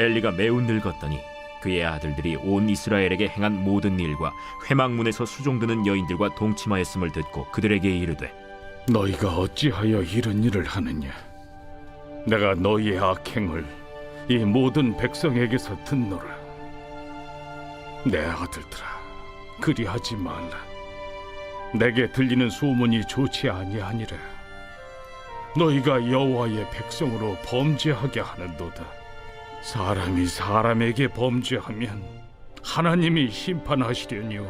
엘리가 매우 늙었더니 그의 아들들이 온 이스라엘에게 행한 모든 일과 회막문에서 수종드는 여인들과 동침하였음을 듣고 그들에게 이르되 너희가 어찌하여 이런 일을 하느냐? 내가 너희의 악행을 이 모든 백성에게서 듣노라. 내 아들들아, 그리하지 말라. 내게 들리는 소문이 좋지 아니하니라. 너희가 여호와의 백성으로 범죄하게 하는도다. 사람이 사람에게 범죄하면 하나님이 심판하시려니와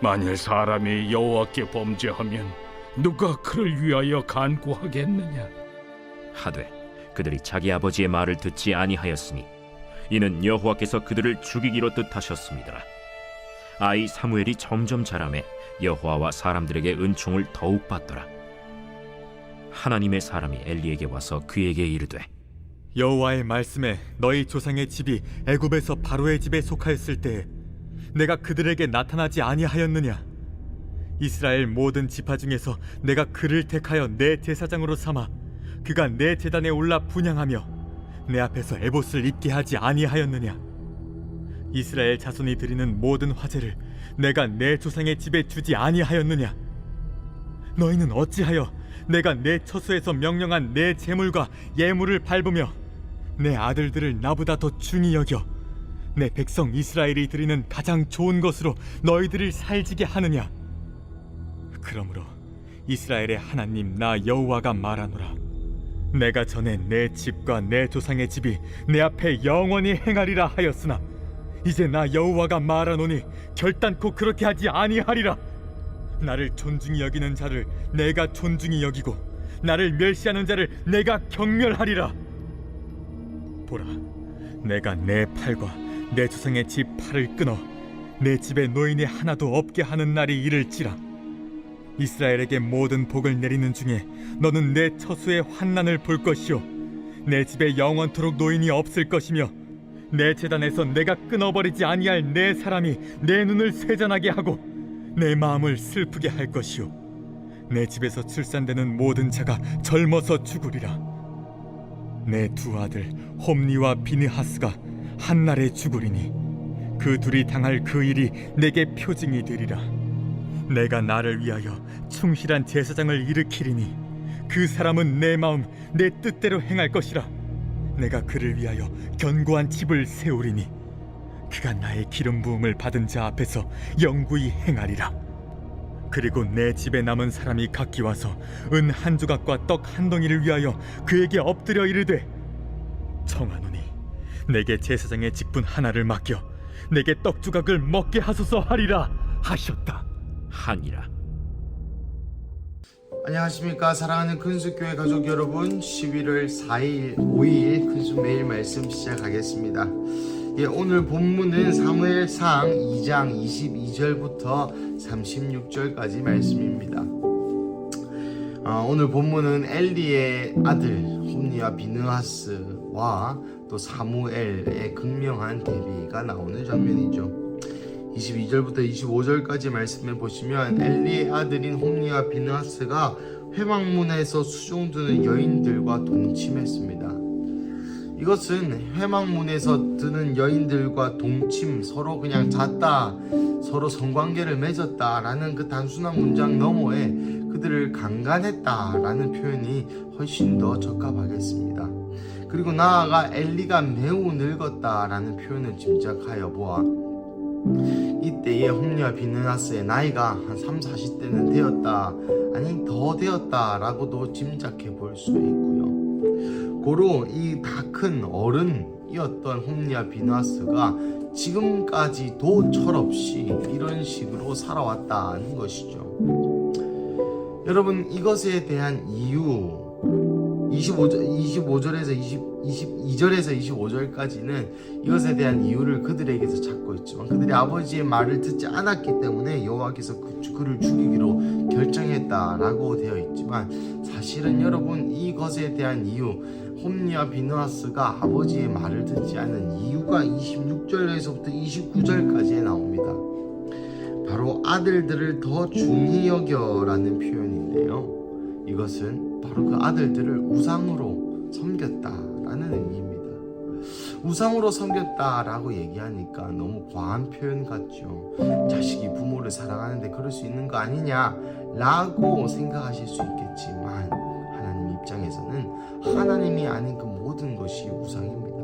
만일 사람이 여호와께 범죄하면 누가 그를 위하여 간구하겠느냐? 하되 그들이 자기 아버지의 말을 듣지 아니하였으니 이는 여호와께서 그들을 죽이기로 뜻하셨습니다. 아이 사무엘이 점점 자라매 여호와와 사람들에게 은총을 더욱 받더라. 하나님의 사람이 엘리에게 와서 그에게 이르되 여호와의 말씀에 너희 조상의 집이 애굽에서 바로의 집에 속하였을 때 내가 그들에게 나타나지 아니하였느냐? 이스라엘 모든 지파 중에서 내가 그를 택하여 내 제사장으로 삼아 그가 내 제단에 올라 분양하며 내 앞에서 에봇을 입게 하지 아니하였느냐? 이스라엘 자손이 드리는 모든 화제를 내가 내 조상의 집에 주지 아니하였느냐? 너희는 어찌하여 내가 내 처소에서 명령한 내 재물과 예물을 밟으며 내 아들들을 나보다 더 중히 여겨 내 백성 이스라엘이 드리는 가장 좋은 것으로 너희들을 살지게 하느냐? 그러므로 이스라엘의 하나님 나 여호와가 말하노라. 내가 전에 내 집과 내 조상의 집이 내 앞에 영원히 행하리라 하였으나 이제 나 여호와가 말하노니 결단코 그렇게 하지 아니하리라. 나를 존중히 여기는 자를 내가 존중히 여기고 나를 멸시하는 자를 내가 경멸하리라 보라 내가 내 팔과 내 조상의 집 팔을 끊어 내 집에 노인이 하나도 없게 하는 날이 이를지라. 이스라엘에게 모든 복을 내리는 중에 너는 내 처수의 환난을 볼 것이요 내 집에 영원토록 노인이 없을 것이며 내 재단에서 내가 끊어버리지 아니할 내 사람이 내 눈을 쇠잔하게 하고 내 마음을 슬프게 할 것이요 내 집에서 출산되는 모든 자가 젊어서 죽으리라 내 두 아들 홈니와 비느하스가 한날에 죽으리니 그 둘이 당할 그 일이 내게 표징이 되리라. 내가 나를 위하여 충실한 제사장을 일으키리니 그 사람은 내 마음 내 뜻대로 행할 것이라. 내가 그를 위하여 견고한 집을 세우리니 그가 나의 기름 부음을 받은 자 앞에서 영구히 행하리라 그리고 내 집에 남은 사람이 각기 와서 은 한 조각과 떡 한 덩이를 위하여 그에게 엎드려 이르되 청하노니 내게 제사장의 직분 하나를 맡겨 내게 떡 조각을 먹게 하소서 하리라 하셨다. 하니라. 안녕하십니까. 사랑하는 큰수교회 가족 여러분 11월 4일 5일 큰수 매일 말씀 시작하겠습니다 예, 오늘 본문은 사무엘상 2장 22절부터 36절까지 말씀입니다 어, 오늘 본문은 엘리의 아들 홈니와 비느하스와 또 사무엘의 극명한 대비가 나오는 장면이죠 22절부터 25절까지 말씀해 보시면 엘리의 아들인 홈니와 비느하스가 회막문에서 수종드는 여인들과 동침했습니다. 이것은 회막문에서 드는 여인들과 동침 서로 그냥 잤다 서로 성관계를 맺었다라는 그 단순한 문장 너머에 그들을 강간했다라는 표현이 훨씬 더 적합하겠습니다. 그리고 나아가 엘리가 매우 늙었다라는 표현을 짐작하여 보아 이때의 홈리와 비느하스의 나이가 한 3, 40대는 되었다 아니 더 되었다라고도 짐작해 볼 수 있고요 고로 이 다 큰 어른이었던 홈리와 비느하스가 지금까지도 철없이 이런 식으로 살아왔다는 것이죠. 여러분 이것에 대한 이유 25절, 25절에서 20, 22절에서 25절까지는 이것에 대한 이유를 그들에게서 찾고 있지만 그들이 아버지의 말을 듣지 않았기 때문에 여호와께서 그, 그를 죽이기로 결정했다라고 되어 있지만 사실은 여러분 이것에 대한 이유 홈리와 비누아스가 아버지의 말을 듣지 않은 이유가 26절에서부터 29절까지에 나옵니다. 바로 아들들을 더 중히 여겨라는 표현인데요. 이것은 바로 그 아들들을 우상으로 섬겼다라는 의미입니다. 우상으로 섬겼다라고 얘기하니까 너무 과한 표현 같죠. 자식이 부모를 사랑하는데 그럴 수 있는 거 아니냐라고 생각하실 수 있겠지만 입장에서는 하나님이 아닌 그 모든 것이 우상입니다.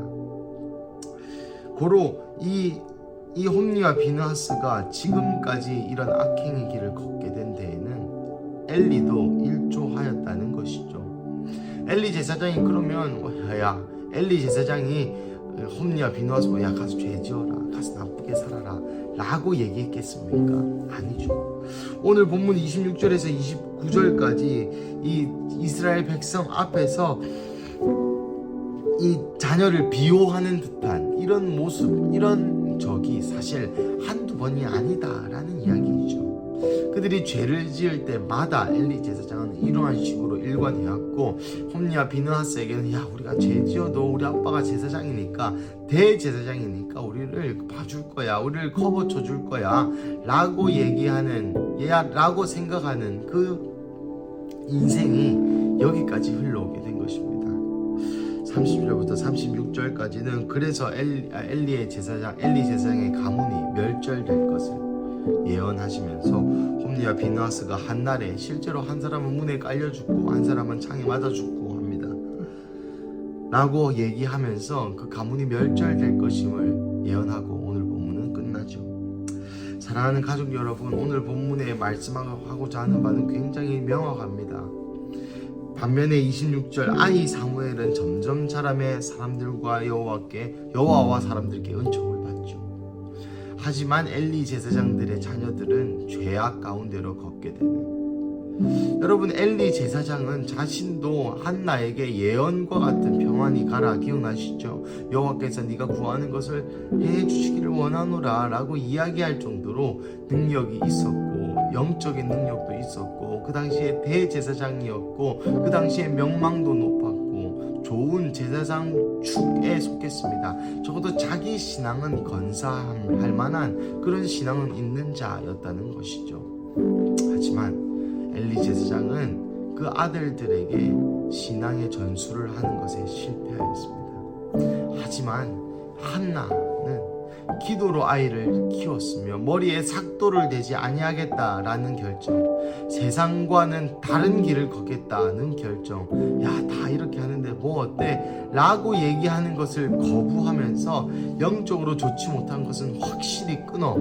고로 이, 이 홈리와 비누하스가 지금까지 이런 악행의 길을 걷게 된 데에는 엘리도 일조하였다는 것이죠. 엘리 제사장이 그러면 어, 야 엘리 제사장이 홈리와 비누하스 야 가서 죄 지어라 가서 나쁘게 살아라 라고 얘기했겠습니까? 아니죠. 오늘 본문 26절에서 29절까지 이 이스라엘 백성 앞에서 이 자녀를 비호하는 듯한 이런 모습, 이런 적이 사실 한두 번이 아니다라는 이야기이죠. 그들이 죄를 지을 때마다 엘리 제사장은 이러한 식으로 일관해왔고 홈리와 비느하스에게는 야 우리가 죄 지어도 우리 아빠가 제사장이니까 대제사장이니까 우리를 봐줄 거야 우리를 커버 쳐줄 거야. 라고 얘기하는 야 라고 생각하는 그 인생이 여기까지 흘러오게 된 것입니다. 30절부터 36절까지는 그래서 엘, 아, 엘리의 제사장 엘리 제사장의 가문이 멸절될 것을 예언하시면서 홈리와 비누아스가 한 날에 실제로 한 사람은 문에 깔려 죽고 한 사람은 창에 맞아 죽고 합니다. 라고 얘기하면서 그 가문이 멸절될 것임을 예언하고 오늘 본문은 끝나죠. 사랑하는 가족 여러분, 오늘 본문에 말씀하고자 하는 바는 굉장히 명확합니다. 반면에 26절 아이 사무엘은 점점 자라매 사람들과 여호와께 여호와와 사람들께 은총을. 하지만 엘리 제사장들의 자녀들은 죄악 가운데로 걷게 되는 여러분 엘리 제사장은 자신도 한나에게 예언과 같은 평안이 가라 기억나시죠? 여호와께서 네가 구하는 것을 해 주시기를 원하노라 라고 이야기할 정도로 능력이 있었고 영적인 능력도 있었고 그 당시에 대제사장이었고 그 당시에 명망도 좋은 제사장 축에 속했습니다. 적어도 자기 신앙은 건사할 만한 그런 신앙은 있는 자였다는 것이죠. 하지만 엘리 제사장은 그 아들들에게 신앙의 전수를 하는 것에 실패하였습니다. 하지만 한나는 기도로 아이를 키웠으며 머리에 삭도를 대지 아니하겠다라는 결정, 세상과는 다른 길을 걷겠다는 결정. 야, 다 이렇게 하는데 뭐 어때? 라고 얘기하는 것을 거부하면서 영적으로 좋지 못한 것은 확실히 끊어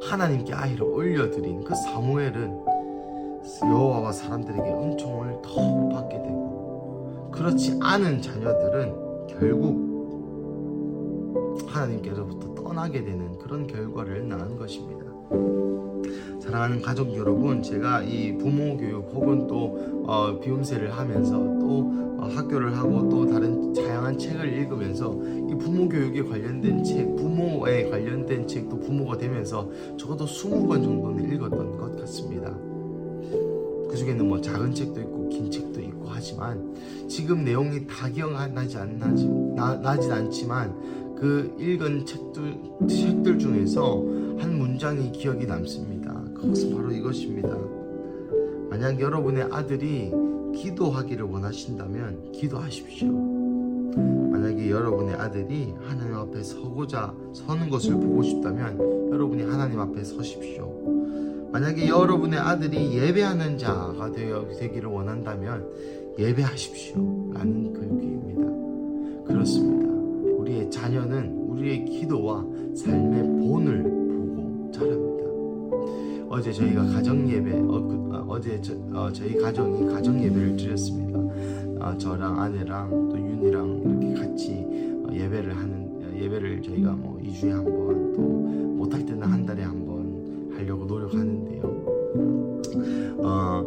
하나님께 아이를 올려드린 그 사무엘은 여호와와 사람들에게 은총을 더 받게 되고 그렇지 않은 자녀들은 결국 하나님께로부터 떠나게 되는 그런 결과를 낳은 것입니다. 사랑하는 가족 여러분, 제가 이 부모 교육 혹은 또 어, 비움세를 하면서 또 어, 학교를 하고 또 다른 다양한 책을 읽으면서 이 부모 교육에 관련된 책, 부모에 관련된 책도 부모가 되면서 적어도 20권 정도는 읽었던 것 같습니다. 그 중에는 뭐 작은 책도 있고 긴 책도 있고 하지만 지금 내용이 다 기억나지 않나지 나, 나진 않지만 그 읽은 책들, 책들 중에서 한 문장이 기억이 남습니다. 그것은 바로 이것입니다. 만약 여러분의 아들이 기도하기를 원하신다면 기도하십시오. 만약에 여러분의 아들이 하나님 앞에 서고자 서는 것을 보고 싶다면 여러분이 하나님 앞에 서십시오. 만약에 여러분의 아들이 예배하는 자가 되어 되기를 원한다면 예배하십시오. 라는 글귀입니다. 그렇습니다. 우리의 자녀는 우리의 기도와 삶의 본을 자랍니다. 어제 저희가 가정 예배 어, 제 저, 어, 저희 가정이 가정 예배를 드렸습니다. 어, 저랑 아내랑 또 윤이랑 이렇게 같이 어, 예배를 하는 어, 예배를 저희가 뭐 2주에 한 번 또 못할 때는 한 달에 한 번 하려고 노력하는데요. 어,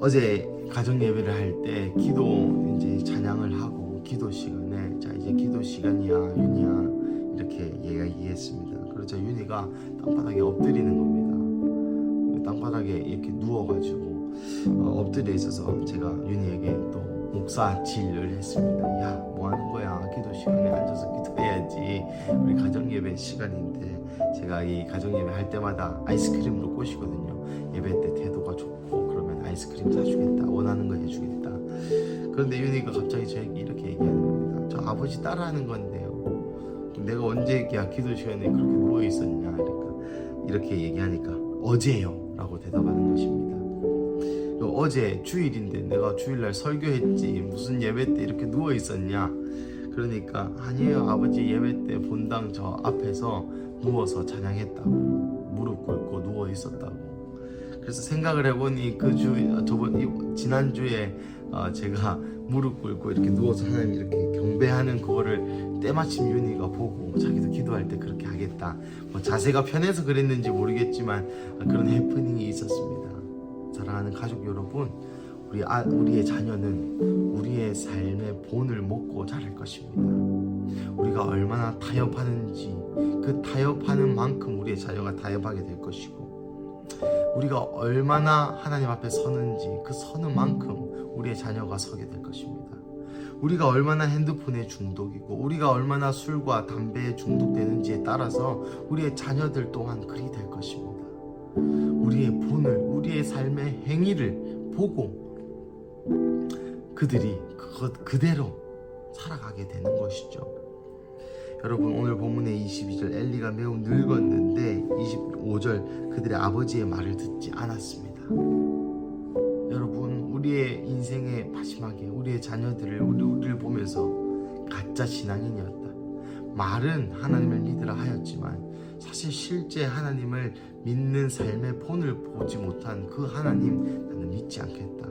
어제 가정 예배를 할 때 기도 이제 찬양을 하고 기도 시간에 자 이제 기도 시간이야 윤이야 이렇게 얘기했습니다. 그러자 윤이가 땅바닥에 엎드리는 겁니다. 땅바닥에 이렇게 누워가지고 어, 엎드려 있어서 제가 윤희에게 또 목사 질을 했습니다. 야, 뭐 하는 거야? 기도 시간에 앉아서 기도해야지. 우리 가정 예배 시간인데 제가 이 가정 예배 할 때마다 아이스크림으로 꼬시거든요. 예배 때 태도가 좋고 그러면 아이스크림 사주겠다. 원하는 거 해주겠다. 그런데 윤희가 갑자기 저에게 이렇게 얘기하는 겁니다. 저 아버지 따라하는 건데요. 내가 언제 야 기도 시간에 그렇게 누워 있었냐 그러니까 이렇게 얘기하니까 어제요라고 대답하는 것입니다. 요 어제 주일인데 내가 주일날 설교했지 무슨 예배 때 이렇게 누워 있었냐? 그러니까 아니에요 아버지 예배 때 본당 저 앞에서 누워서 찬양했다고 무릎 꿇고 누워 있었다고. 그래서 생각을 해보니 그 주 저번 이- 지난 주에 어, 제가 무릎 꿇고 이렇게 누워서 하나님 이렇게 경배하는 그거를 때마침 윤희가 보고 자기도 기도할 때 그렇게 하겠다. 뭐 자세가 편해서 그랬는지 모르겠지만 그런 해프닝이 있었습니다. 사랑하는 가족 여러분, 우리 아, 우리의 자녀는 우리의 삶의 본을 먹고 자랄 것입니다. 우리가 얼마나 타협하는지 그 타협하는 만큼 우리의 자녀가 타협하게 될 것이고 우리가 얼마나 하나님 앞에 서는지 그 서는 만큼 우리의 자녀가 서게 될 것입니다. 우리가 얼마나 핸드폰에 중독이고 우리가 얼마나 술과 담배에 중독되는지에 따라서 우리의 자녀들 또한 그리 될 것입니다. 우리의 본을 우리의 삶의 행위를 보고 그들이 그것 그대로 살아가게 되는 것이죠. 여러분 오늘 본문의 22절 엘리가 매우 늙었는데 25절 그들의 아버지의 말을 듣지 않았습니다. 우리의 인생의 마지막에 우리의 자녀들을 우리 우리를 보면서 가짜 신앙인이었다. 말은 하나님을 믿으라 하였지만 사실 실제 하나님을 믿는 삶의 본을 보지 못한 그 하나님 나는 믿지 않겠다.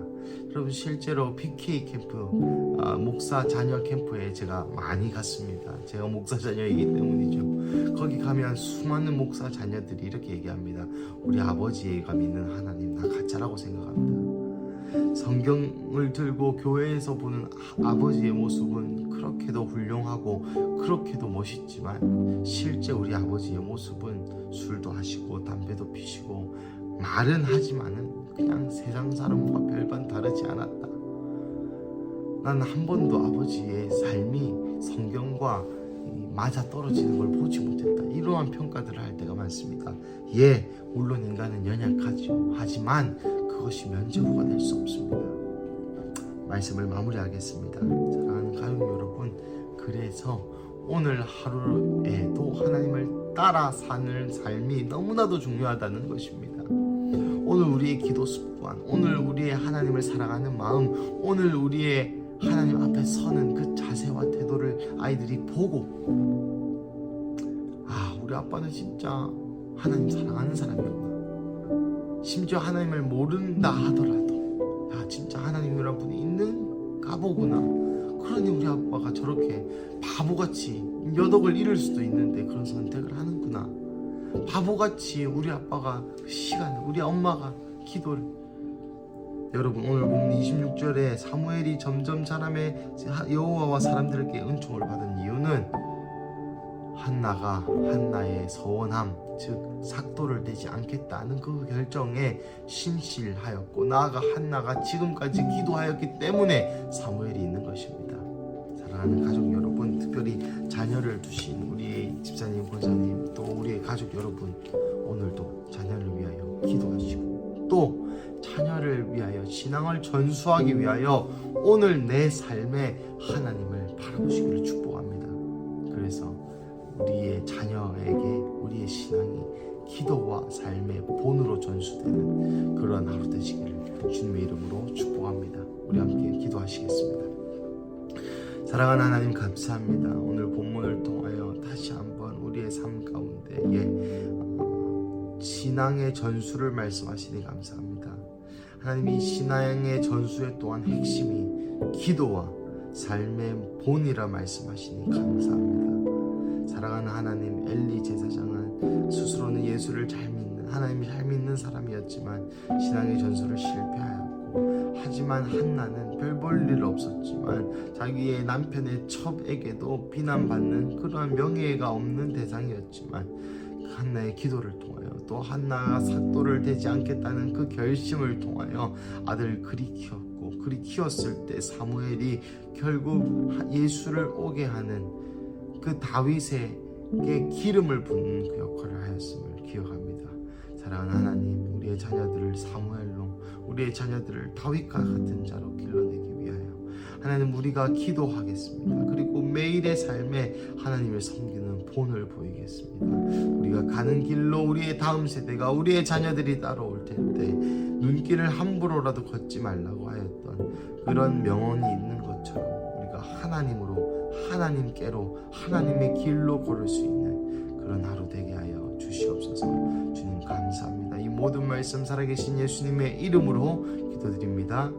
여러분 실제로 PK 캠프 아, 목사 자녀 캠프에 제가 많이 갔습니다. 제가 목사 자녀이기 때문이죠. 거기 가면 수많은 목사 자녀들이 이렇게 얘기합니다. 우리 아버지가 믿는 하나님 나 가짜라고 생각합니다. 성경을 들고 교회에서 보는 아- 아버지의 모습은 그렇게도 훌륭하고 그렇게도 멋있지만 실제 우리 아버지의 모습은 술도 하시고 담배도 피시고 말은 하지만은 그냥 세상 사람과 별반 다르지 않았다. 난 한 번도 아버지의 삶이 성경과 이 맞아 떨어지는 걸 보지 못했다. 이러한 평가들을 할 때가 많습니다. 예, 물론 인간은 연약하죠. 하지만 그것이 면제부가 될 수 없습니다. 말씀을 마무리하겠습니다. 사랑하는 가족 여러분, 그래서 오늘 하루에도 하나님을 따라 사는 삶이 너무나도 중요하다는 것입니다. 오늘 우리의 기도 습관, 오늘 우리의 하나님을 사랑하는 마음, 오늘 우리의 하나님 앞에 서는 그 자세와 태도를 아이들이 보고 아 우리 아빠는 진짜 하나님 사랑하는 사람이구나 심지어 하나님을 모른다 하더라도 야 진짜 하나님이란 분이 있는가 보구나. 그러니 우리 아빠가 저렇게 바보같이 몇 억을 잃을 수도 있는데 그런 선택을 하는구나. 바보같이 우리 아빠가 그 시간을 우리 엄마가 기도를. 여러분 오늘 보면 26절에 사무엘이 점점 자라매 여호와와 사람들에게 은총을 받은 이유는 한나가 한나의 서원함 즉 삭도를 내지 않겠다는 그 결정에 신실하였고 나아가 한나가 지금까지 기도하였기 때문에 사무엘이 있는 것입니다. 사랑하는 가족 여러분, 특별히 자녀를 두신 우리의 집사님, 권사님, 또 우리의 가족 여러분, 오늘도 자녀를 위하여 기도하시고 또 자녀를 위하여 신앙을 전수하기 위하여 오늘 내 삶에 하나님을 바라보시기를 축복합니다. 그래서 우리의 자녀에게 우리의 신앙이 기도와 삶의 본으로 전수되는 그러한 하루 되시기를 주님의 이름으로 축복합니다. 우리 함께 기도하시겠습니다. 사랑하는 하나님 감사합니다. 오늘 본문을 통하여 다시 한번 우리의 삶 가운데에 어, 신앙의 전수를 말씀하시니 감사합니다. 하나님 이 신앙의 전수의 또한 핵심이 기도와 삶의 본이라 말씀하시니 감사합니다. 사랑하는 하나님 엘리 제사장은 스스로는 예수를 잘 믿는 하나님이 잘 믿는 사람이었지만 신앙의 전수를 실패하였고 하지만 한나는 별 볼 일 없었지만 자기의 남편의 첩에게도 비난받는 그러한 명예가 없는 대상이었지만 그 한나의 기도를 통하여 또 한나가 삭도를 대지 않겠다는 그 결심을 통하여 아들 그리 키웠고 그리 키웠을 때 사무엘이 결국 예수를 오게 하는 그 다윗에게 기름을 붓는 그 역할을 하였음을 기억합니다. 사랑하는 하나님, 우리의 자녀들을 사무엘로, 우리의 자녀들을 다윗과 같은 자로 길러내기 위하여 하나님 우리가 기도하겠습니다. 그리고 매일의 삶에 하나님을 섬기는 본을 보이겠습니다. 우리가 가는 길로 우리의 다음 세대가 우리의 자녀들이 따라올 텐데 눈길을 함부로라도 걷지 말라고 하였던 그런 명언이 있는 것처럼 우리가 하나님으로 하나님께로 하나님의 길로 걸을 수 있는 그런 하루 되게 하여 주시옵소서. 주님 감사합니다. 이 모든 말씀 살아계신 예수님의 이름으로 기도드립니다.